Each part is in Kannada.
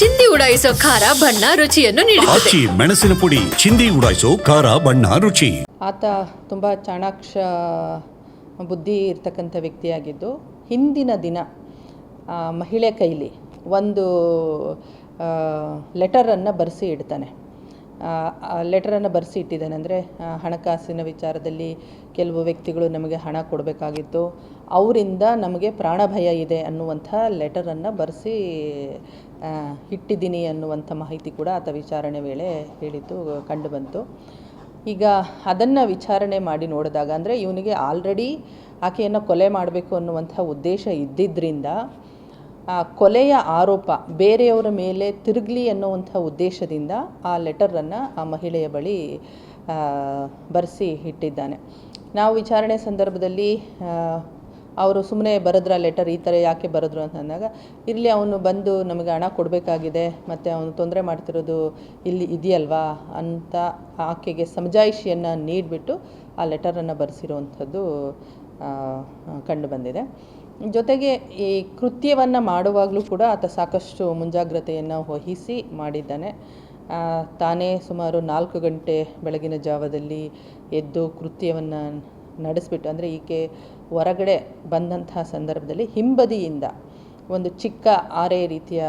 ಚಿಂದಿ ಉಡಾಯಿಸೋ ಖಾರ ಬಣ್ಣ ರುಚಿಯನ್ನು ನೀಡುತ್ತದೆ. ಆಚಿ ಮೆಣಸಿನ ಪುಡಿ ಚಿಂದಿ ಉಡಾಯಿಸೋ ಖಾರ ಬಣ್ಣ ರುಚಿ. ಆತ ತುಂಬ ಚಾಣಾಕ್ಷ ಬುದ್ಧಿ ಇರ್ತಕ್ಕಂಥ ವ್ಯಕ್ತಿಯಾಗಿದ್ದು ಹಿಂದಿನ ದಿನ ಆ, ಮಹಿಳೆ ಕೈಲಿ ಒಂದು ಲೆಟರನ್ನು ಬರೆಸಿ ಇಡ್ತಾನೆ. ಲೆಟರನ್ನು ಬರೆಸಿ ಇಟ್ಟಿದ್ದೇನೆ. ಅಂದರೆ ಹಣಕಾಸಿನ ವಿಚಾರದಲ್ಲಿ ಕೆಲವು ವ್ಯಕ್ತಿಗಳು ನಮಗೆ ಹಣ ಕೊಡಬೇಕಾಗಿತ್ತು. ಅವರಿಂದ ನಮಗೆ ಪ್ರಾಣ ಭಯ ಇದೆ ಅನ್ನುವಂಥ ಲೆಟರನ್ನು ಬರೆಸಿ ಇಟ್ಟಿದ್ದೀನಿ ಅನ್ನುವಂಥ ಮಾಹಿತಿ ಕೂಡ ಆತ ವಿಚಾರಣೆ ವೇಳೆ ಹೇಳಿದ್ದು ಕಂಡುಬಂತು ಈಗ ಅದನ್ನು ವಿಚಾರಣೆ ಮಾಡಿ ನೋಡಿದಾಗ, ಅಂದರೆ, ಇವನಿಗೆ ಆಲ್ರೆಡಿ ಆಕೆಯನ್ನು ಕೊಲೆ ಮಾಡಬೇಕು ಅನ್ನುವಂಥ ಉದ್ದೇಶ ಇದ್ದಿದ್ದರಿಂದ ಕೊಲೆಯ ಆರೋಪ ಬೇರೆಯವರ ಮೇಲೆ ತಿರುಗಲಿ ಅನ್ನುವಂಥ ಉದ್ದೇಶದಿಂದ ಆ ಲೆಟರನ್ನು ಆ ಮಹಿಳೆಯ ಬಳಿ ಬರೆಸಿ ಇಟ್ಟಿದ್ದಾನೆ. ನಾವು ವಿಚಾರಣೆ ಸಂದರ್ಭದಲ್ಲಿ ಅವರು ಸುಮ್ಮನೆ ಬರೆದ್ರ ಲೆಟರ್ ಈ ಥರ ಯಾಕೆ ಬರೆದ್ರು ಅಂತ ಅಂದಾಗ ಇಲ್ಲಿ ಅವನು ಬಂದು ನಮಗೆ ಹಣ ಕೊಡಬೇಕಾಗಿದೆ, ಮತ್ತು ಅವನು ತೊಂದರೆ ಮಾಡ್ತಿರೋದು ಇಲ್ಲಿ ಇದೆಯಲ್ವಾ ಅಂತ ಆಕೆಗೆ ಸಮಜಾಯಿಷಿಯನ್ನು ನೀಡಿಬಿಟ್ಟು ಆ ಲೆಟರನ್ನು ಬರೆಸಿರುವಂಥದ್ದು ಕಂಡುಬಂದಿದೆ ಜೊತೆಗೆ ಈ ಕೃತ್ಯವನ್ನು ಮಾಡುವಾಗಲೂ ಕೂಡ ಆತ ಸಾಕಷ್ಟು ಮುಂಜಾಗ್ರತೆಯನ್ನು ವಹಿಸಿ ಮಾಡಿದ್ದಾನೆ. ತಾನೇ ಸುಮಾರು ನಾಲ್ಕು ಗಂಟೆ ಬೆಳಗಿನ ಜಾವದಲ್ಲಿ ಎದ್ದು ಕೃತ್ಯವನ್ನು ನಡೆಸಿಬಿಟ್ಟು, ಅಂದರೆ ಈಕೆ ಹೊರಗಡೆ ಬಂದಂತಹ ಸಂದರ್ಭದಲ್ಲಿ ಹಿಂಬದಿಯಿಂದ, ಒಂದು ಚಿಕ್ಕ ಆರೆ ರೀತಿಯ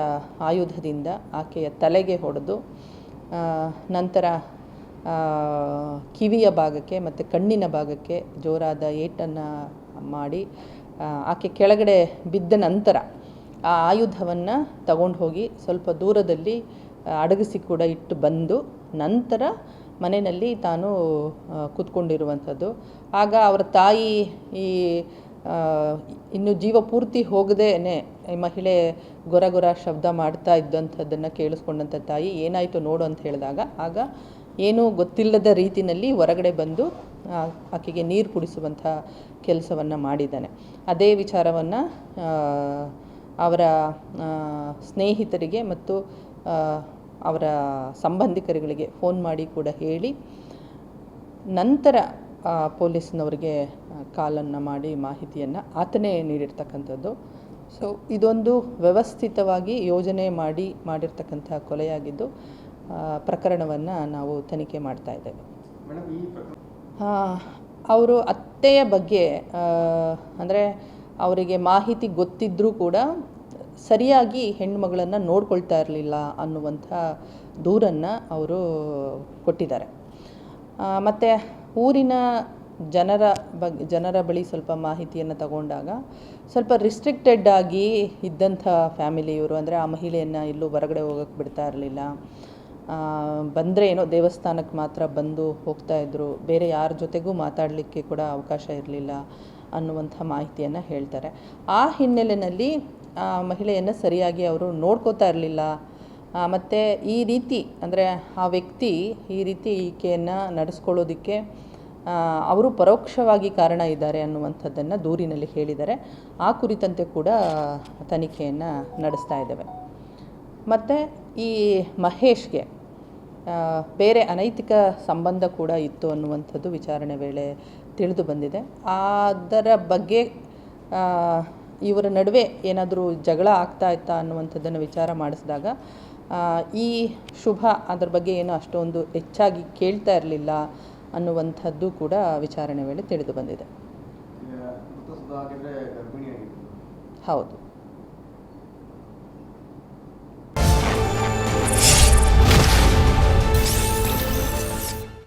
ಆಯುಧದಿಂದ ಆಕೆಯ ತಲೆಗೆ ಹೊಡೆದು ನಂತರ ಕಿವಿಯ ಭಾಗಕ್ಕೆ ಮತ್ತು ಕಣ್ಣಿನ ಭಾಗಕ್ಕೆ ಜೋರಾದ ಏಟನ್ನು ಮಾಡಿ ಆಕೆ ಕೆಳಗಡೆ ಬಿದ್ದ ನಂತರ ಆ ಆಯುಧವನ್ನು ತಗೊಂಡು ಹೋಗಿ ಸ್ವಲ್ಪ ದೂರದಲ್ಲಿ ಅಡಗಿಸಿ ಕೂಡ ಇಟ್ಟು ಬಂದು ನಂತರ ಮನೆಯಲ್ಲಿ ತಾನು ಕೂತ್ಕೊಂಡಿರುವಂಥದ್ದು. ಆಗ ಅವರ ತಾಯಿ ಈ ಇನ್ನು ಜೀವ ಪೂರ್ತಿ ಹೋಗದೇನೆ ಮಹಿಳೆ ಗೊರ ಗೊರ ಶಬ್ದ ಮಾಡ್ತಾ ಇದ್ದಂಥದ್ದನ್ನು ಕೇಳಿಸ್ಕೊಂಡಂಥ ತಾಯಿ ಏನಾಯಿತು ನೋಡು ಅಂತ ಹೇಳಿದಾಗ, ಆಗ ಏನೂ ಗೊತ್ತಿಲ್ಲದ ರೀತಿಯಲ್ಲಿ ಹೊರಗಡೆ ಬಂದು ಆಕೆಗೆ ನೀರು ಕುಡಿಸುವಂಥ ಕೆಲಸವನ್ನು ಮಾಡಿದ್ದಾನೆ. ಅದೇ ವಿಚಾರವನ್ನು ಅವರ ಸ್ನೇಹಿತರಿಗೆ ಮತ್ತು ಅವರ ಸಂಬಂಧಿಕರುಗಳಿಗೆ ಫೋನ್ ಮಾಡಿ ಕೂಡ ಹೇಳಿ, ನಂತರ ಪೊಲೀಸ್ನವರಿಗೆ ಕಾಲನ್ನು ಮಾಡಿ ಮಾಹಿತಿಯನ್ನು ಆತನೇ ನೀಡಿರ್ತಕ್ಕಂಥದ್ದು. ಸೊ ಇದೊಂದು ವ್ಯವಸ್ಥಿತವಾಗಿ ಯೋಜನೆ ಮಾಡಿ ಮಾಡಿರ್ತಕ್ಕಂಥ ಕೊಲೆಯಾಗಿದ್ದು ಪ್ರಕರಣವನ್ನು ನಾವು ತನಿಖೆ ಮಾಡ್ತಾ ಇದ್ದೇವೆ. ಅವರು ಅತ್ತೆಯ ಬಗ್ಗೆ ಅಂದರೆ ಅವರಿಗೆ ಮಾಹಿತಿ ಗೊತ್ತಿದ್ದರೂ ಕೂಡ ಸರಿಯಾಗಿ ಹೆಣ್ಮಗಳನ್ನು ನೋಡ್ಕೊಳ್ತಾ ಇರಲಿಲ್ಲ ಅನ್ನುವಂಥ ದೂರನ್ನು ಅವರು ಕೊಟ್ಟಿದ್ದಾರೆ. ಮತ್ತು ಊರಿನ ಜನರ ಬಗ್ಗೆ ಜನರ ಬಳಿ ಸ್ವಲ್ಪ ಮಾಹಿತಿಯನ್ನು ತಗೊಂಡಾಗ ಸ್ವಲ್ಪ ರಿಸ್ಟ್ರಿಕ್ಟೆಡ್ ಆಗಿ ಇದ್ದಂಥ ಫ್ಯಾಮಿಲಿಯವರು ಅಂದರೆ ಆ ಮಹಿಳೆಯನ್ನು ಎಲ್ಲೂ ಹೊರಗಡೆ ಹೋಗೋಕ್ಕೆ ಬಿಡ್ತಾ ಇರಲಿಲ್ಲ. ಬಂದರೆ ಏನೋ ದೇವಸ್ಥಾನಕ್ಕೆ ಮಾತ್ರ ಬಂದು ಹೋಗ್ತಾ ಇದ್ದರು ಬೇರೆ ಯಾರ ಜೊತೆಗೂ ಮಾತಾಡಲಿಕ್ಕೆ ಕೂಡ ಅವಕಾಶ ಇರಲಿಲ್ಲ ಅನ್ನುವಂಥ ಮಾಹಿತಿಯನ್ನು ಹೇಳ್ತಾರೆ. ಆ ಹಿನ್ನೆಲೆಯಲ್ಲಿ ಮಹಿಳೆಯನ್ನು ಸರಿಯಾಗಿ ಅವರು ನೋಡ್ಕೋತಾ ಇರಲಿಲ್ಲ. ಮತ್ತು ಈ ರೀತಿ, ಅಂದರೆ ಆ ವ್ಯಕ್ತಿ ಈ ರೀತಿ ಈಕೆಯನ್ನು ನಡೆಸ್ಕೊಳ್ಳೋದಕ್ಕೆ ಅವರು ಪರೋಕ್ಷವಾಗಿ ಕಾರಣ ಇದ್ದಾರೆ ಅನ್ನುವಂಥದ್ದನ್ನು ದೂರಿನಲ್ಲಿ ಹೇಳಿದ್ದಾರೆ. ಆ ಕುರಿತಂತೆ ಕೂಡ ತನಿಖೆಯನ್ನು ನಡೆಸ್ತಾ ಇದ್ದೇವೆ. ಮತ್ತು ಈ ಮಹೇಶ್ಗೆ ಬೇರೆ ಅನೈತಿಕ ಸಂಬಂಧ ಕೂಡ ಇತ್ತು ಅನ್ನುವಂಥದ್ದು ವಿಚಾರಣೆ ವೇಳೆ ತಿಳಿದು ಬಂದಿದೆ. ಅದರ ಬಗ್ಗೆ ಇವರ ನಡುವೆ ಏನಾದರೂ ಜಗಳ ಆಗ್ತಾ ಇತ್ತಾ ಅನ್ನುವಂಥದ್ದನ್ನು ವಿಚಾರ ಮಾಡಿಸಿದಾಗ ಈ ಶುಭ ಅದರ ಬಗ್ಗೆ ಏನು ಅಷ್ಟೊಂದು ಹೆಚ್ಚಾಗಿ ಕೇಳ್ತಾ ಇರಲಿಲ್ಲ ಅನ್ನುವಂಥದ್ದು ಕೂಡ ವಿಚಾರಣೆ ವೇಳೆ ತಿಳಿದು ಬಂದಿದೆ. ಹೌದು.